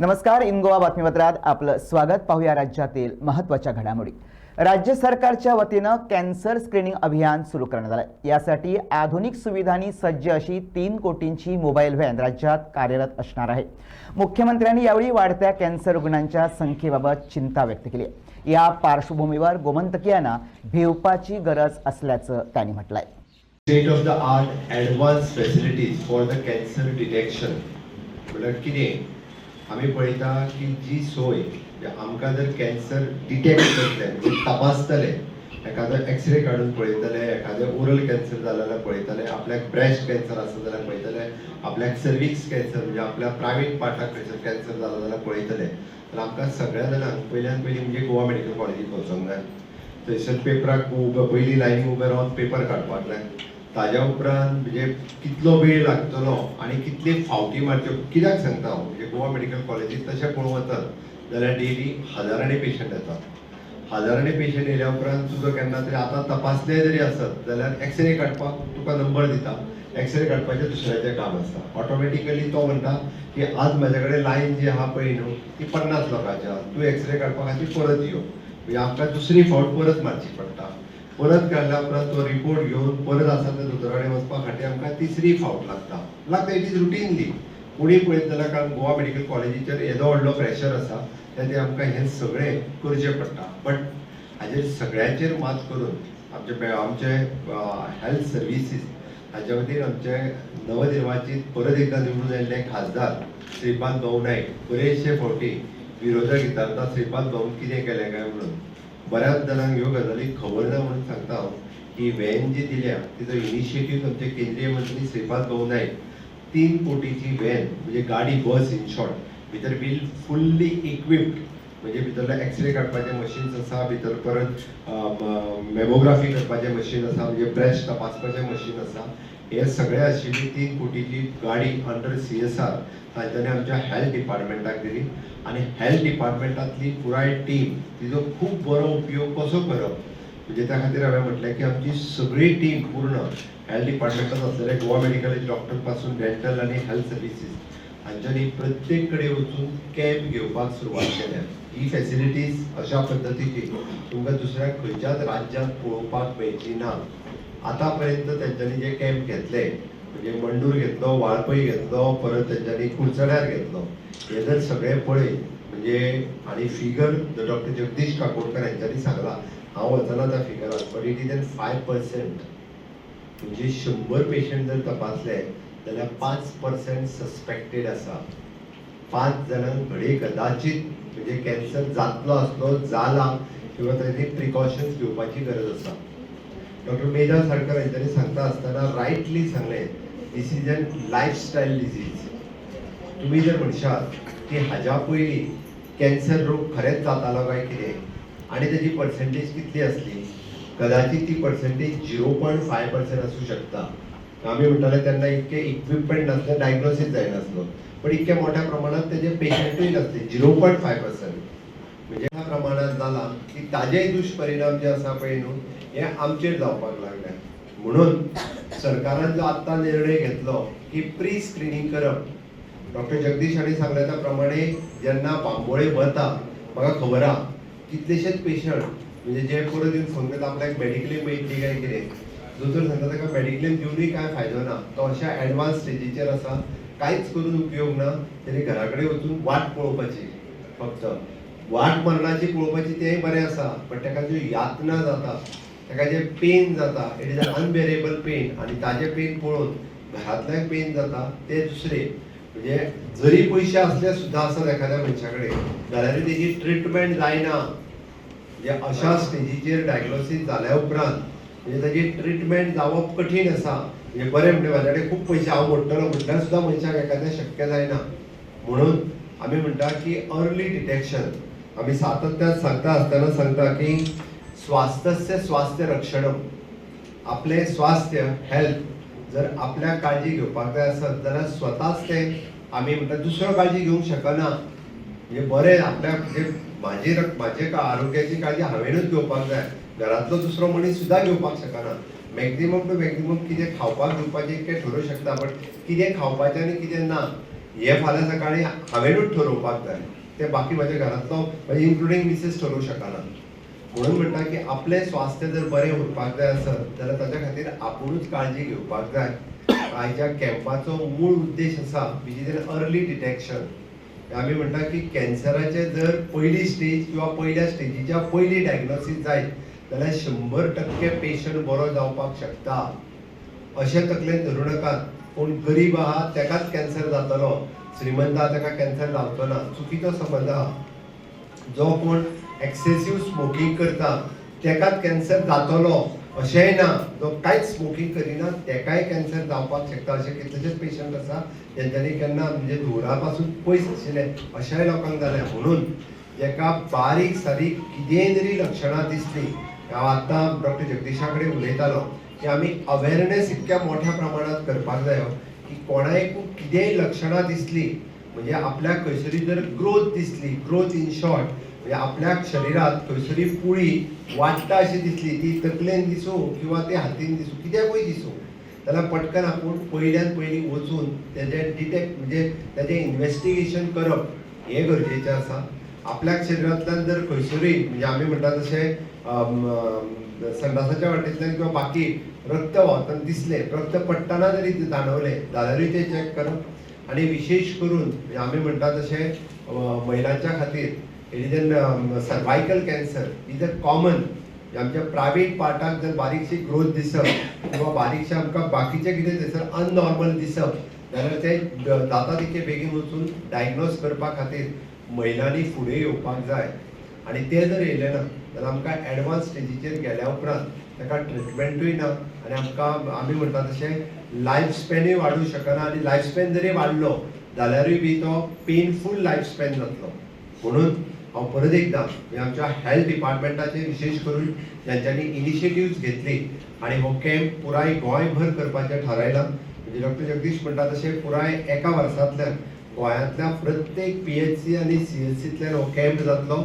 नमस्कार इन गोवा बातमीपत्रात आपलं स्वागत. पाहूया राज्यातील महत्त्वाच्या घडामोडी. राज्य सरकारच्या वतीनं कॅन्सर स्क्रीनिंग अभियान सुरू करण्यात आलं यासाठी आधुनिक सुविधांनी सज्ज अशी तीन कोटींची मोबाईल व्हॅन राज्यात कार्यरत असणार आहे. मुख्यमंत्र्यांनी यावेळी वाढत्या कॅन्सर रुग्णांच्या संख्येबाबत चिंता व्यक्त केली आहे. या पार्श्वभूमीवर गोमंतकीयांना भिवपाची गरज असल्याचं त्यांनी म्हटलं आहे state of the art advanced facilities for the cancer detection. आमी पळयता की जी सोय आमकां जर कॅन्सर डिटेक्ट करतले म्हणजे तपासतले एखादो एक्सरे काडून पळयतले एखादें ओरल कॅन्सर जालें जाल्यार पळयतले आपल्याक ब्रेस्ट कॅन्सर आसा जाल्यार पळयतले आपल्याक सर्विक्स कॅन्सर म्हणजे आपल्या प्रायवेट पार्टाक खंयसर कॅन्सर जालो जाल्यार पळयतले तर आमकां सगळ्या जाणांक पयल्यान पयलीं म्हणजे गोवा मेडिकल कॉलेजीक वचोंक जाय. थंयसर पेपराक उबे पयलीं लायनी उबे रावन पेपर काडपाक जाय. ताज्या उपरांत म्हणजे कितलो वेळ लागतलो आनी कितले फावटी मारच्यो कित्याक सांगता हांव म्हणजे गोवा मेडिकल कॉलेजीत तशें पळोवंक वचत जाल्यार डेली हजारांनी पेशंट येतात. हजारांनी पेशंट येयल्या उपरांत तुजो केन्ना तरी आतां तपासले जरी आसत जाल्यार एक्सरे काडपाक तुका नंबर दिता. एक्सरे काडपाचें दुसऱ्याचें काम आसता. ऑटोमॅटिकली तो म्हणटा की आज म्हाजे कडेन लायन जी आहा पळय न्हू ती पन्नास लोकांची आहा. तूं एक्सरे काडपा खातीर परत यो. म्हणजे आमकां दुसरी फावट परत मारची पडटा. परत काडल्या उपरांत तो रिपोर्ट घेवन परत आसा त्या दोतोरा कडेन वचपा खातीर आमकां तिसरी फावट लागता. लागता इट इज रुटीनली कोणी पळयत जाल्यार कारण गोवा मेडिकल कॉलेजीचेर येदो व्हडलो प्रेशर आसा तें आमकां हें सगळें करचें पडटा. बट हाजेर सगळ्यांचेर मात करून आमचे आमचे हेल्थ सर्विसीस हाच्या खातीर आमचे नवनिर्वाचित परत एकदा निवडून आयिल्ले खासदार श्रीपाद भाऊ नायक बरेचशे फावटी विरोधक विचारता श्रीपाद भाऊन कितें केलें काय म्हणून? बऱ्याच जाणांक ह्यो गजाली खबर ना म्हणून सांगता हांव की व्हॅन जी दिल्या तिचो इनिशिएटीव्ह आमचे केंद्रीय मंत्री श्रीपाद भाऊ नायक तीन कोटीची व्हॅन म्हणजे गाडी बस इन शॉर्ट भितर बील फुल्ली इक्विप्ड म्हणजे भितरले एक्सरे काडपाचे मशीन्स आसा भितर परत मेमोग्राफी करपाचें मशीन आसा म्हणजे ब्रेस्ट तपासपाचें मशीन आसा हे सगळे आशिल्ली तीन कोटीची गाडी अंडर सी एस आर तांच्यानी आमच्या हेल्थ डिपार्टमेंटाक दिली. आनी हेल्थ डिपार्टमेंटांतली पुराय टीम तिजो खूब बरो उपयोग कसो करप? म्हणजे त्या खातीर हांवें म्हटलें की आमची सगळी टीम पूर्ण हेल्थ डिपार्टमेंटांत आसलेले गोवा मेडिकल डॉक्टरपासून डेंटल आनी हेल्थ सर्विसीस हांच्यांनी प्रत्येक कडेन वचून कॅम्प घेवपाक सुरवात केल्या. ही फॅसिलिटीज अशा पद्दतीची तुमकां दुसऱ्या खंयच्याच राज्यांत पळोवपाक मेळची ना. आतां पर्यंत तेंच्यांनी जे कॅम्प घेतले म्हणजे मंडूर घेतलो वाळपय घेतलो परत तेंच्यांनी कुडचड्यार घेतलो हे जर सगळें पळय म्हणजे आनी फिगर डॉक्टर जगदीश काकोडकर यांच्यानी सांगला हांव वचना त्या फिगरात but it is an five percent म्हणजे शंबर पेशंट जर तपासले जाल्यार पांच पर्सेंट सस्पेक्टेड आसा पांच जाणांक कदाचित म्हणजे कॅन्सर जातलो आसलो जाला किंवा ताची प्रिकॉशन्स घेवपाची गरज आसा डॉक्टर मेधा सारकर हांच्यानी सांगता आसतना रायटली सांगलें this is an lifestyle disease तुम्ही जर म्हणशात की हाज्या पयलीं कॅन्सर रोग खरेंच जातालो काय कितें आनी तेजी पर्सेंटेज कितली आसली कदाचित ती percentage zero point five percent आसूं शकता. आमी म्हणटाले तेन्ना इतके इक्विपमेंट नासले डायग्नोसीस जायनासलो पण इतक्या मोठ्या प्रमाणात तेजे पेशंटूय नसते. झिरो पॉयंट फाय पर्सेंट म्हणजे ह्या प्रमाणात झाला की ताजेय दुश्परिणाम जे आसा पळय न्हू हे आमचेर जावपाक लागल्या म्हणून सरकारान जो आत्ता निर्णय घेतलो की प्री स्क्रिनींग करप डॉक्टर जगदीश हांणी सांगल्या त्या प्रमाणे जेन्ना बांबोळे वता म्हाका खबर आहा कितलेशेच पेशंट म्हणजे जे परत येवन सांगतात आपल्याक मेडिक्लेम मेळटली काय कितें? दोतोर सांगता ताका मेडिक्लेम दिवनूय कांय फायदो ना. तो अशा एडवान्स स्टेजीचेर आसा कांयच करून उपयोग ना तेणी घरा कडेन वचून वाट पळोवपाची फक्त वाट मरणाची पळोवपाची तेंय बरें आसा पण ताका ज्यो यातना जाता ताका जे पेन जाता इट इज अनबेरेबल पेन आनी ताजे पेन पळोवन घरांतल्याक पेन जाता ते दुसरे. म्हणजे जरी पयशे असले सुद्धा आसत एखाद्या मनशा कडेन जाल्यार तेजी ट्रिटमेंट जायना म्हणजे अशा स्टेजीचेर डायग्नोसीस जाल्या उपरांत म्हणजे ताजी ट्रिटमेंट जावप कठीण आसा हे बरें म्हणजे म्हाज्या कडेन खूब पयशे हांव मोडटलो म्हणटा सुद्दां मनशाक एखादें शक्य जायना म्हणून आमी म्हणटा की अर्ली डिटेक्शन आमी सातत्यान सांगता आसतना सांगता की स्वास्थ्यस्य स्वास्थ्य रक्षणम आपले स्वास्थ्य हेल्थ जर आपल्या काळजी घेवपाक जाय आसत जाल्यार स्वताच ते आमी म्हणटा दुसरो काळजी घेवंक शकना. म्हणजे बरें आपल्या म्हणजे म्हाजी म्हाजे आरोग्याची काळजी हांवेनूच घेवपाक जाय. घरांतलो दुसरो मनीस सुद्दां घेवपाक शकना मॅक्झिमम टू मॅक्झिमम कितें खावपाक दिवपाचें इतकें ठरोवंक शकता बट कितें खावपाचें आनी कितें ना हें फाल्यां सकाळीं हांवेनूच ठरोवपाक जाय. तें बाकी म्हाज्या घरांतलो इन्क्लुडींग म्हणजे मिसेस ठरोवंक शकना म्हणून म्हणटा की आपलें स्वास्थ्य जर बरें उरपाक जाय आसत जाल्यार ताच्या खातीर आपुणूच काळजी घेवपाक जाय. आयच्या कॅम्पाचो मूळ उद्देश आसा which is an early detection आमी म्हणटा की कॅन्सराचे जर पयली स्टेज किंवा पयल्या स्टेजीच्या पयली डायग्नोसीस जायत जाल्यार शंबर टक्के पेशंट बरो जावपाक शकता. अशें तकलेन धरूं नाकात पूण गरीब आहा तेकाच कॅन्सर जातलो. श्रीमंत आहा तेका कॅन्सर जावचो ना चुकीचो समज आहा जो कोण एक्सेसीव स्मोकींग करता तेकाच कॅन्सर जातलो. अशेंय ना जो कांयच स्मोकींग करिना तेकाय कॅन्सर जावपाक शकता. अशे कितलेशेच पेशंट आसा जेंच्यांनी केन्ना म्हणजे धुवरा पासून पयस आशिल्ले अशाय लोकांक जालें म्हणून जेका बारीक सारीक कितेंय तरी लक्षणां दिसली. हांव आतां डॉक्टर जगदीशा कडेन उलयतालो की आमी अवेरनेस इतक्या मोठ्या प्रमाणात करपाक जायो हो, की कोणायक कितेंय लक्षणां दिसली म्हणजे आपल्याक खंयसरी जर ग्रोथ दिसली ग्रोथ इन शॉर्ट म्हणजे आपल्या शरिरात खंयसरी पुळी वाडटा अशी दिसली ती तकलेन दिसूं किंवा ते हातीन दिसूं कित्याकूय दिसूं जाल्यार पटकन आपूण पयल्यान पयलीं वचून तेजें डिटेक्ट म्हणजे तेजें इन्वेस्टिगेशन करप हें गरजेचें आसा. आपल्याक शरिरांतल्यान जर खंयसरूय म्हणजे आमी म्हणटा तशें संडासाच्या वाटेतल्यान किंवा बाकी रक्त व्हांवतना दिसलें रक्त पडटाना जरी ते जाणवलें जाल्यारूय ते चॅक करप आनी विशेश करून आमी म्हणटा तशें महिलांच्या खातीर it is cervical cancer is a common आमच्या प्रायवेट पार्टाक जर बारीकशी ग्रोथ दिसप किंवा बारीकशें आमकां बाकीचें कितें थंयसर अननॉर्मल दिसप जाल्यार ते जाता तितके बेगीन वचून डायग्नोज करपा खातीर महिलांनी फुडें येवपाक जाय. आनी ते जर येले ना जाल्यार आमकां एडवान्स स्टेजीचेर गेल्या उपरांत ताका ट्रिटमेंटूय ना आनी आमकां आमी म्हणटा तशें लायफ स्पॅनूय वाडूंक शकना. आनी लायफ स्पॅन जरी वाडलो जाल्यारूय बी तो पेनफूल लायफ स्पॅन जातलो. म्हणून हांव परत एकदां म्हणजे आमच्या हेल्थ डिपार्टमेंटाचे विशेष करून ज्यांच्यांनी इनिशिएटिव्ह घेतली आणि हो कॅम्प पुराय गोंयभर करपाचें थारायलां म्हणजे डॉक्टर जगदीश म्हणटा तशें पुराय एका वर्सांतल्यान गोंयांतल्या प्रत्येक पी एच सी आनी सी एच सींतल्यान हो कॅम्प जातलो.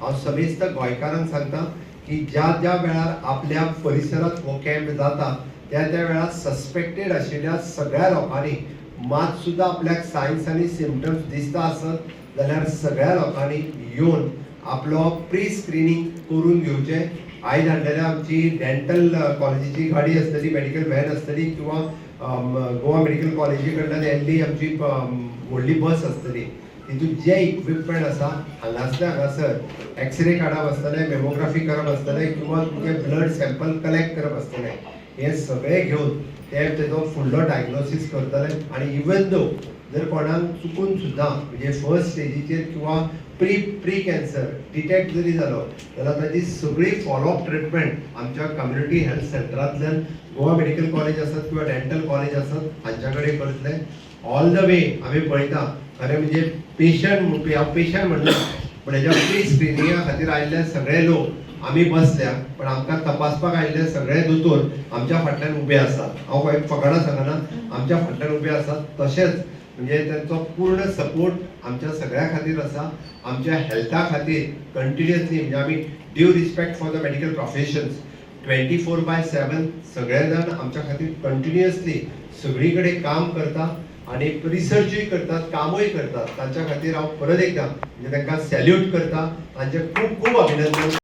हांव समेस्त गोंयकारांक सांगता की ज्या ज्या वेळार आपल्या परिसरात हो कॅम्प जाता त्या त्या वेळार सस्पेक्टेड आशिल्ल्या सगळ्या लोकांनी मात सुद्दां आपल्याक सायन्स आनी सिमटम्स दिसता आसत जाल्यार सगळ्या लोकांनी येवन आपलो प्री स्क्रिनींग करून घेवचें. आयज हाडलेल्या आमची डेंटल कॉलेजीची गाडी आसतली मेडिकल व्हॅन आसतली किंवा गोवा मेडिकल कॉलेजी कडल्यान येल्ली आमची व्हडली बस आसतली तितून जे इक्विपमेंट आसा हांगासल्या हांगासर एक्सरे काडप आसतले मेमोग्राफी करप आसतले किंवा तुगे ब्लड सॅम्पल कलेक्ट करप आसतले हे सगळे घेवन ते तेजो फुडलो डायग्नोसीस करतले आनी इवन दो जर कोणाक चुकून सुद्दां म्हणजे फर्स्ट स्टेजीचेर किंवा प्री प्री कॅन्सर डिटेक्ट जरी जालो जाल्यार ताची सगळी फॉलोअप ट्रिटमेंट आमच्या कम्युनिटी हेल्थ सेंटरांतल्यान गोवा मेडिकल कॉलेज आसत किंवा डेंटल कॉलेज आसत हांच्या कडेन करतले ऑल द वे आमी पळयता खरें म्हणजे पेशंट म्हणपी हांव पेशंट म्हणटा पूण हेज्या फ्री स्क्रिनिंगा खातीर आयिल्ले सगळे लोक. आमी बसल्या पण आमकां तपासपाक आयिल्ले सगळे दोतोर आमच्या फाटल्यान उबे आसात. हांव काही फकाणां सांगना आमच्या फाटल्यान उबे आसात. तशेंच म्हणजे त्यांचो पूर्ण सपोर्ट आमच्या सगळ्या खातीर आसा. आमच्या हेल्था खातीर कंटिन्युअसली म्हणजे आमी due respect for the medical professions twenty four by seven सगळे जाण आमच्या खातीर कंटिन्युअसली सगळी कडेन काम करता. आणि रिसर्चूय करतात कामूय करतात. तांच्या खातीर हांव परत एकदा म्हणजे तांकां सॅल्यूट करता तांचे खूब खूब अभिनंदन.